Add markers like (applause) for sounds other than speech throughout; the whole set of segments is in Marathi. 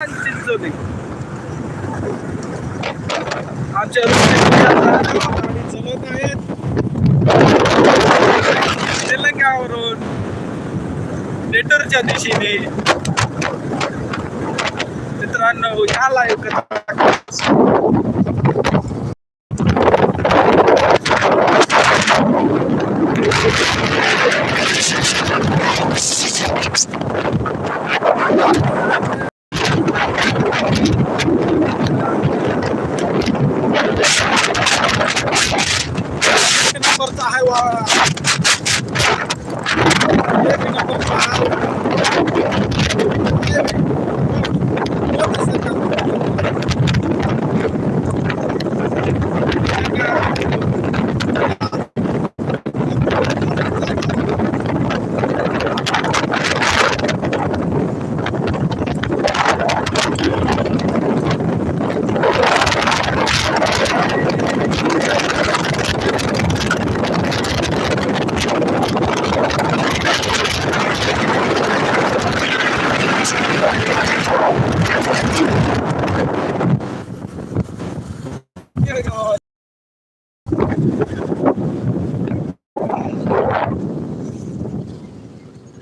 चिंचोली आमच्या चलत आहेत तेलंगावरून नेटरच्या दिशेने मित्रांनो या लाईव्ह एक नंबरचा आहे वा. एक नंबरचा आहे.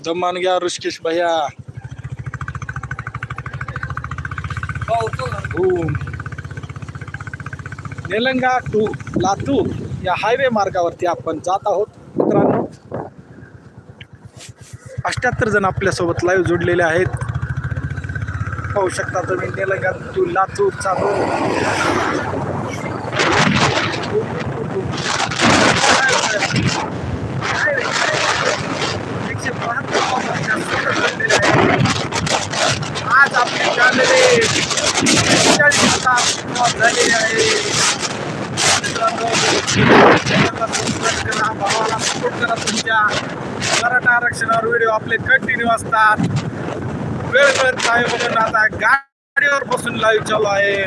दमान घ्या ऋषिकेश भैया. निलंगा टू लातूर या हायवे मार्गावरती आपण जात आहोत मित्रांनो. अष्ट्याहत्तर जण आपल्यासोबत लाईव्ह जोडलेले आहेत. पाहू शकता तुम्ही निलंगा टू लातूरचा रोड एकशे बहात्तर पावसाच्या सुरू झालेले आहे. आज आपले झालेले चाळीस तास सुरुवात झालेली आहे मित्रांनो, चॅनलला सबस्क्राईब करा, भावाला सपोर्ट करा तुमच्या मराठा आरक्षणावर व्हिडिओ आपले कंटिन्यू असतात. वेळ वेळ नाही बघून आता गाडीवर बसून लाईव्ह चालू आहे.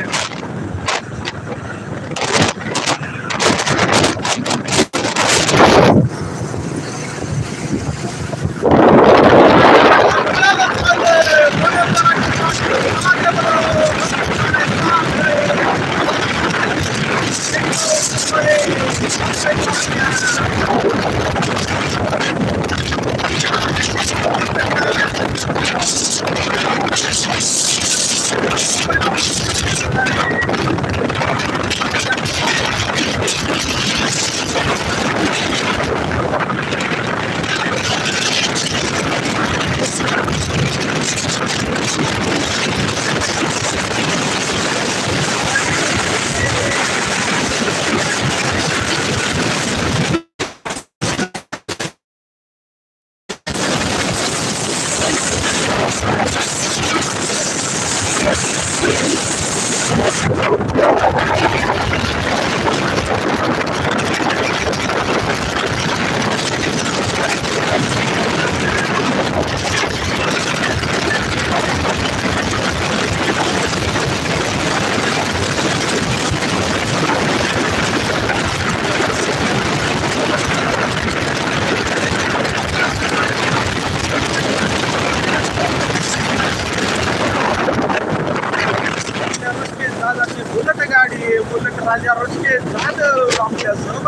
off just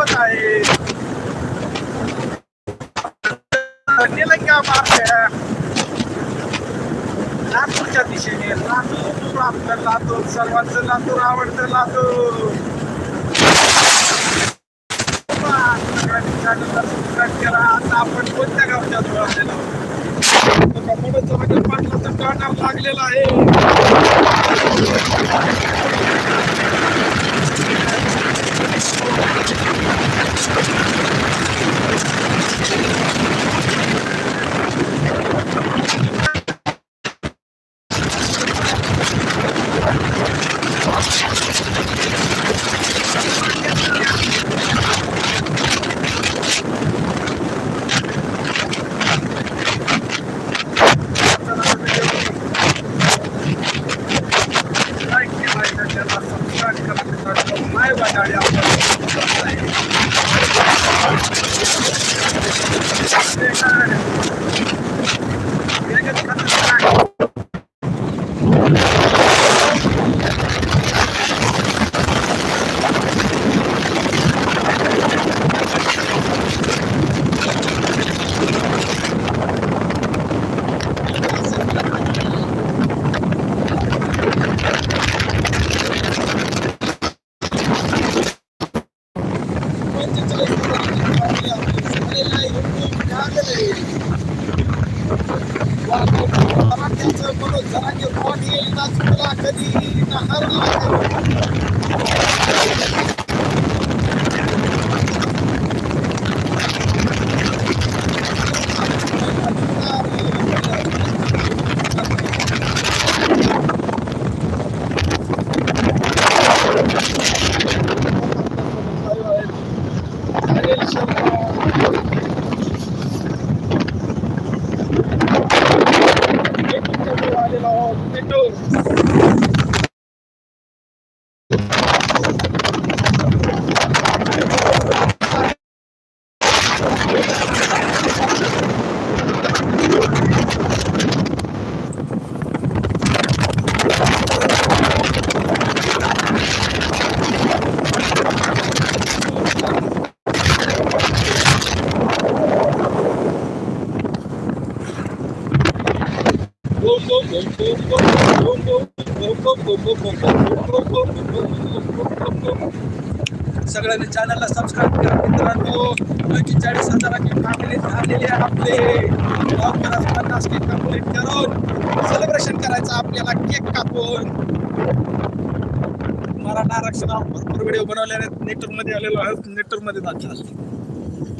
मराठा आरक्षणावर भरपूर व्हिडिओ आहेत. नेटवर्कमध्ये आलेलो आहोत. नेटवर्कमध्ये दाखल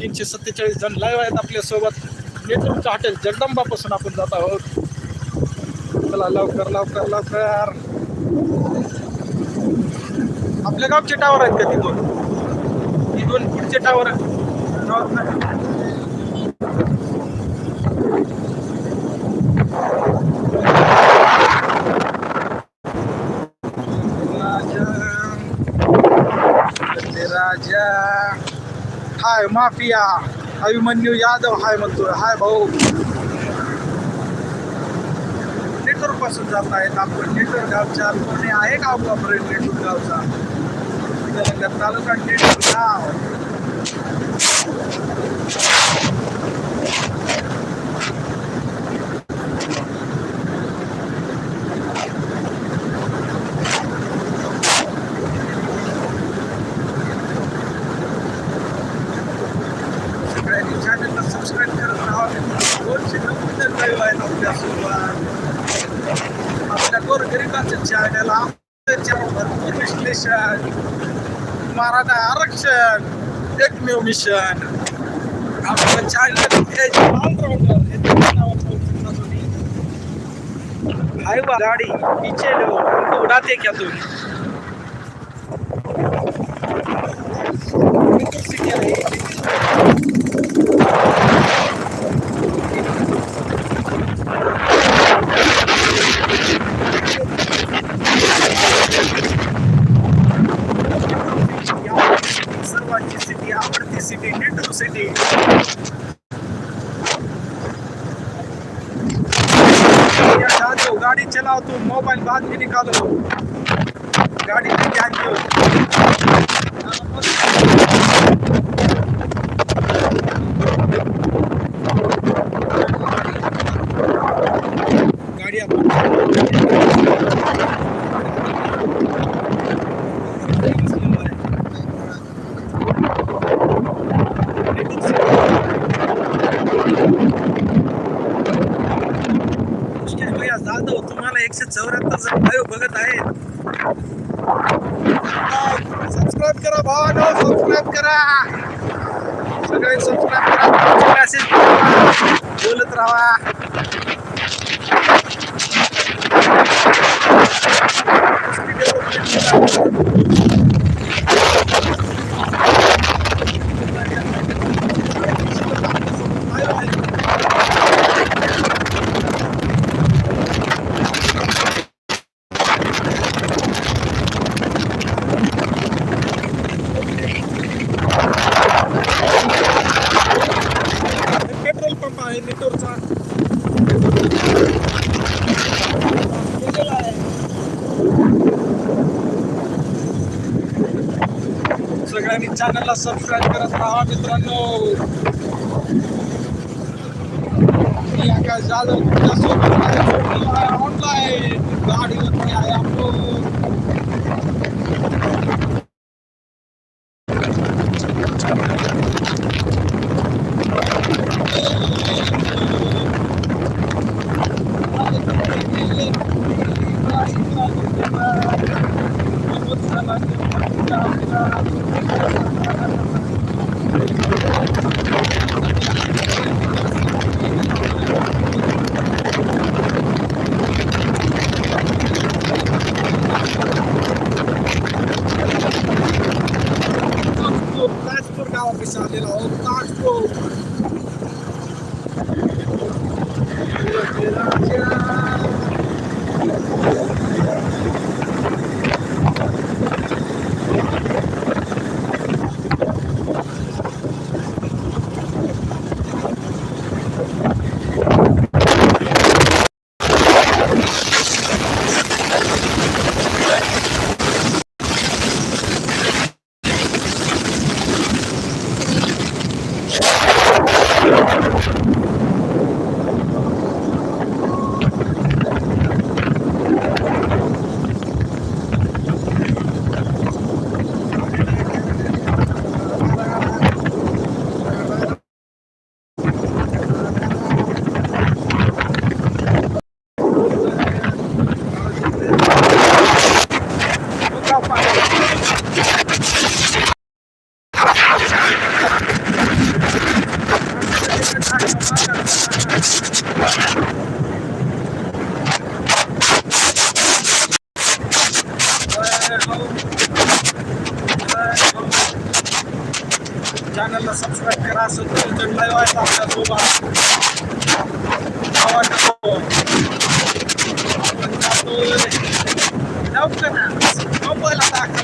तीनशे सत्तेचाळीस जण लाईव्ह आहेत आपल्यासोबत. नेटवर्कचं हॉटेल जगदंबापासून आपण जात आहोत. चला लवकर लवकर लवकर. आपल्या गावचे टावर आहेत का ती दोन ती दोन पुढचे टावर आहेत. Hi mafia. Abhimanyu Yadav hi म्हणतोय. हाय भाऊ. नेटवर्कपासून जात आहेत आपण. नेटवर्क गावच्या कोणी आहे का वापरेल नेटवर्क गावचा? तालुका नेटवर्क गाव सगळ्यांनी चॅनलला सबस्क्राईब करत राहा दोनशे नव्वद लाईव्ह आहेत आपल्यासोबत अग्रिकल्चर गोरगरिबाच्या चॅनल भरपूर विश्लेषण. मराठा आरक्षण एकमेव मिशन. आपलं चॅनल हाय गाडी पीछे लो उड़ाते क्या तुम्ही city into city. साथियों गाड़ी चलाओ तो मोबाइल बाद में निकालो गाड़ी में ध्यान दो जाधव तुम्हाला एकशे चौऱ्याहत्तर जण लाईव्ह बघत आहेत. सबस्क्राईब करा भावानो सबस्क्राईब करा. सगळे सबस्क्राईब करा. मेसेज बोलत राहा. पेट्रोल पंप आहे नेटवर्कचा केलेला आहे. सगळ्यांनी चॅनलला सबस्क्राईब करत राहा मित्रांनो. आकाश जाधव ऑनलाईन गाडी आहे आपण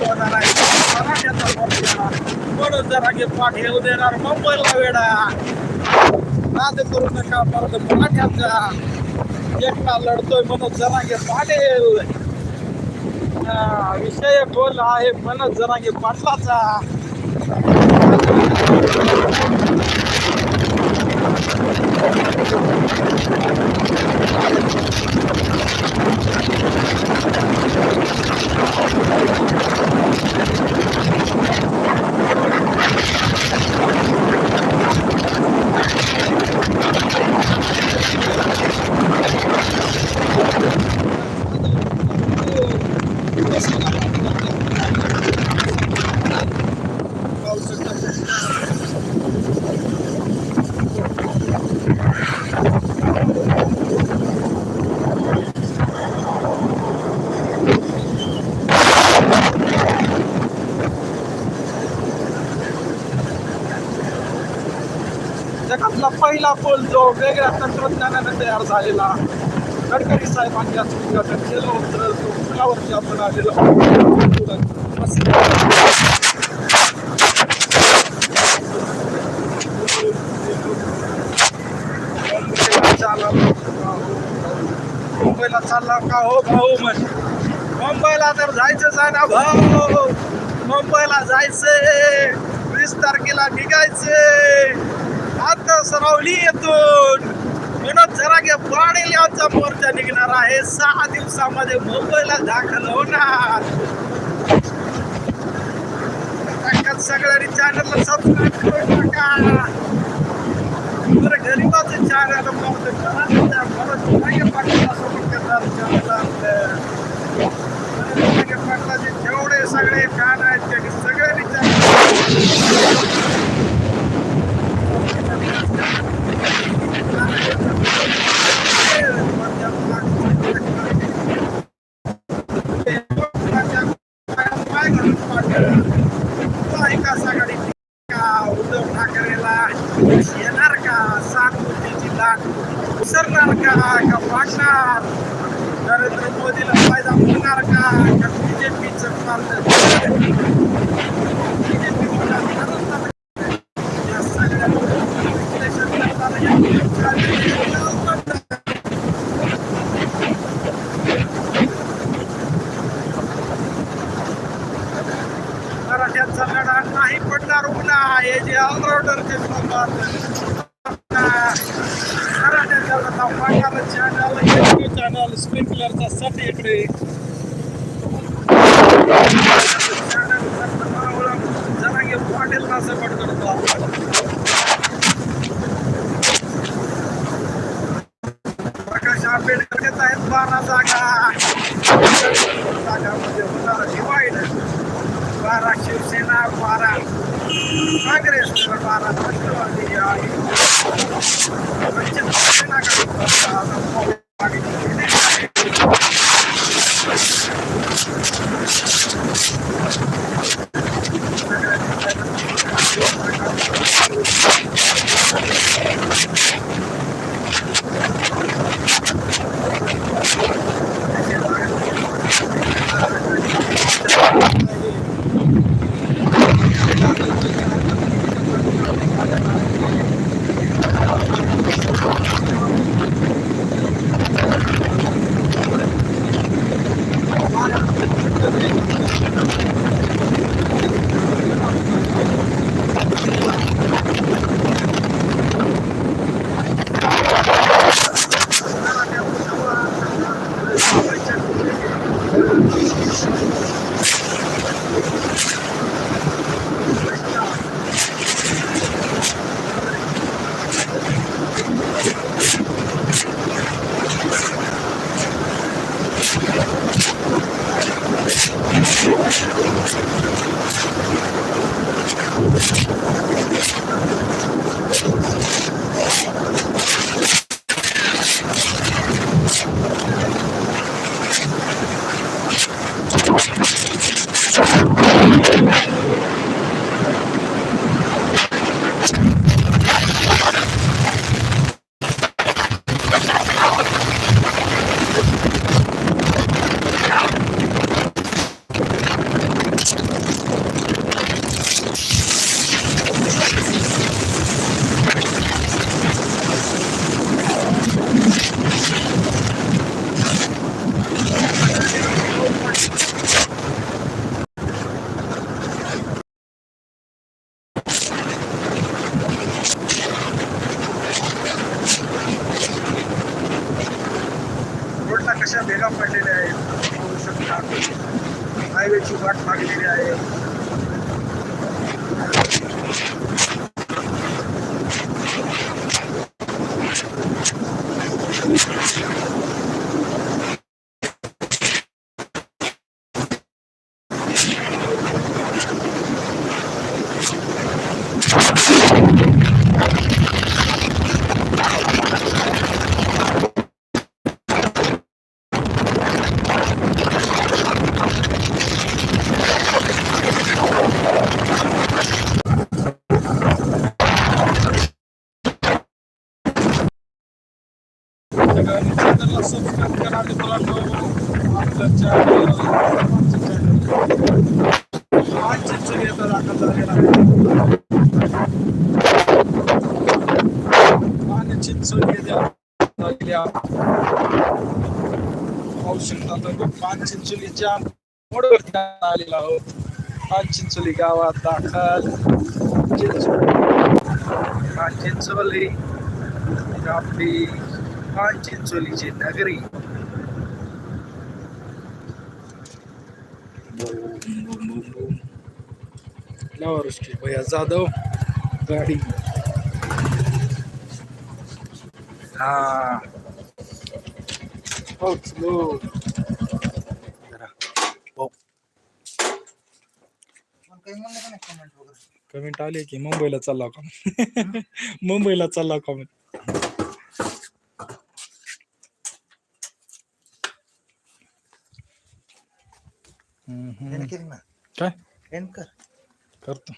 होणार आहे मराठ्याचा म्हणून जरा पाठ येऊ देणार मुंबईला वेडा नाद करू नका परत मराठ्याचा एकटा लढतोय म्हणून जरा घे विषय बोल आहे मनोज जरांगे पाटलाचा जगातला Thank you. पहिला जो वेगळ्या तंत्रज्ञानाने तयार झालेला गडकरी साहेबांनी आज उद्घाटन केलं. होतं तो पुलावरती आपण आलेलो मुंबईला चालला हो? मुंबईला का हो भाऊ म्हण. मुंबईला तर जायचंच आहे ना भाऊ. मुंबईला जायचंय. वीस तारखेला निघायचंय. आता सरावली येतून म्हणून जरा घे यांचा मोर्चा निघणार आहे. सहा दिवसामध्ये मुंबईला दाखल होणार. सगळ्यांनी चॅनलला सबस्क्राईब करून टाका. तर गरीबाचं चॅनल मोठं करा. त्या करणार चॅनल पाटलाचे जेवढे सगळे फॅन आहेत ते फायदा होणार का का बीजेपीचं बीजेपी या सगळ्या विश्लेषण करताना या विचारांना मराठ्यांचा लढा नाही पडणार उन्हा हे जे ऑलराऊंडरचे मराठ्यांचा लढा पडणार चॅनल चॅनल स्प्रिंकलरचा साठी इकडे चॅनल जरा घे पाटील ना सपोर्ट करतो आपण प्रकाश आंबेडकर घेत आहेत बारा जागा. जागामध्ये होणार डिवाइड बारा शिवसेना बारा काँग्रेस बारा राष्ट्रवादी आणि वंचित चॅनलला सबस्क्राईब करा मित्रांनो आपल्या चॅनल आज चिंचणीचा दाखल झालेला आहे आणि पाहू शकता चिंचोलीच्या मोडवरती आलेला आहोत. चिंचोली गावात दाखल चिंचोली चिंचोली आपली पाच चिंचोलीची नगरी लावारुष्की भैया जाधव गाडी हा पोचलो कमेंट आली की मुंबईला चालला का (laughs) मुंबईला चालला का ना काय एंड कर करतो